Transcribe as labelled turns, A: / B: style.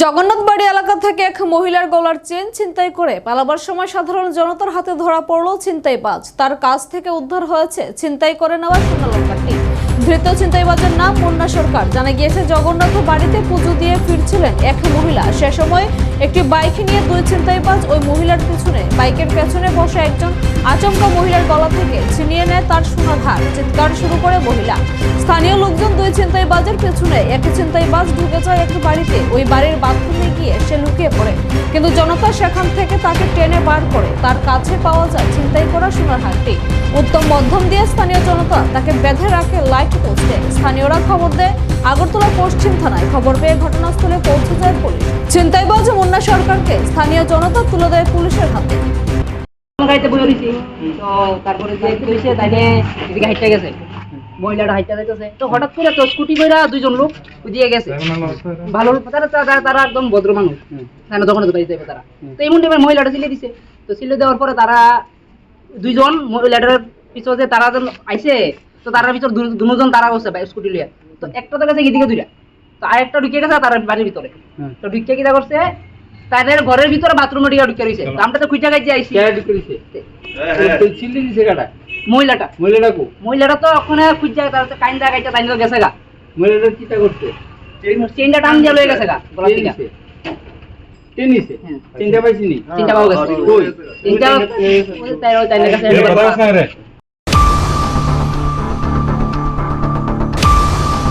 A: জগন্নাথবাড়ি এলাকা থেকে এক মহিলার গলার চেন ছিনতাই করে পালাবার সময় সাধারণ জনতার হাতে ধরা পড়ল ছিনতাইবাজ। তার কাছ থেকে উদ্ধার হয়েছে ছিনতাই করে নেওয়া সোনালঙ্কারটি ধৃত ছিনতাইবাজের নাম মুন্না সরকার। জানা গিয়েছে, জগন্নাথ বাড়িতে পুজো দিয়ে ফিরছিলেন এক মহিলা। সে সময় একটি বাইক নিয়ে দুই ছিনতাইবাজ ওই মহিলার পিছনে। বাইকের পেছনে বসে একজন আচমকা মহিলার গলা থেকে ছিনিয়ে নেয় তার হার, চিৎকার শুরু করে মহিলা। স্থানীয় লোকজন দুই ছিনতাইবাজের পেছনে এক ছিনতাইবাজ ঢুকে যায় একটি বাড়িতে। ওই বাড়ির বাথরুমে গিয়ে সে লুকিয়ে পড়ে। কিন্তু জনতা সেখান থেকে তাকে টেনে বার করে। তার কাছে পাওয়া যায় ছিনতাই করা সোনার হারটি উত্তম মধ্যম দিয়ে স্থানীয় জনতা তাকে বেঁধে রাখে লাইট পোস্টে। স্থানীয়রা খবর দেয়, আগরতলা পশ্চিম থানায় খবর পেয়ে ঘটনাস্থলে পৌঁছে যায় পুলিশ। ছিনতাইবাজ মুন্না সরকারকে স্থানীয় জনতা তুলে দেয় পুলিশের হাতে।
B: গাড়িতে রয়েছি তো তারপরে যে কি হয়েছে তাইলে এদিকে হাইটটা গেছে। মহিলাটা হাইটটা যাইতেছে। তো হঠাৎ করে তো স্কুটি কইরা দুইজন লোক দিয়ে গেছে। ভালো তারা তারা তারা একদম ভদ্র মানুষ। তারা দোকানে দোকানে যাবে তারা। তো এমন টাইমে মহিলাটা সিলে দিছে। তো সিলে দেওয়ার পরে তারা দুইজন মহিলাটার পিছনে তারা আইছে তো তারার ভিতর দুজন তারা বসে স্কুটি লিয়া তো একটা তো গেছে এদিকে দুইটা। তো আরেকটা ঢুকে গেছে তার বাড়ির ভিতরে। তো ঢুকে কিনা করছে তাদের ঘরের ভিতরে বাথরুমে ঢুকে ঢুকে রয়েছে তো আমরা তো খুঁজা গাইছে আইছি মহিলাটা
C: মহিলাটাকু
B: মহিলাটা তো ওখানে খুঁজা তার কাইন্দা গাইছে তাই তো গেছে গা
C: মহিলাটা চিন্তা করছে
B: চেনটা টান দিয়ে লয়ে গেছে গা গলা থেকে
C: টেনিসে
B: হ্যাঁ।
C: চিন্তা পাইছিনি
B: চিন্তা পাওয়া গেছে চিন্তা তাই তাই কাছে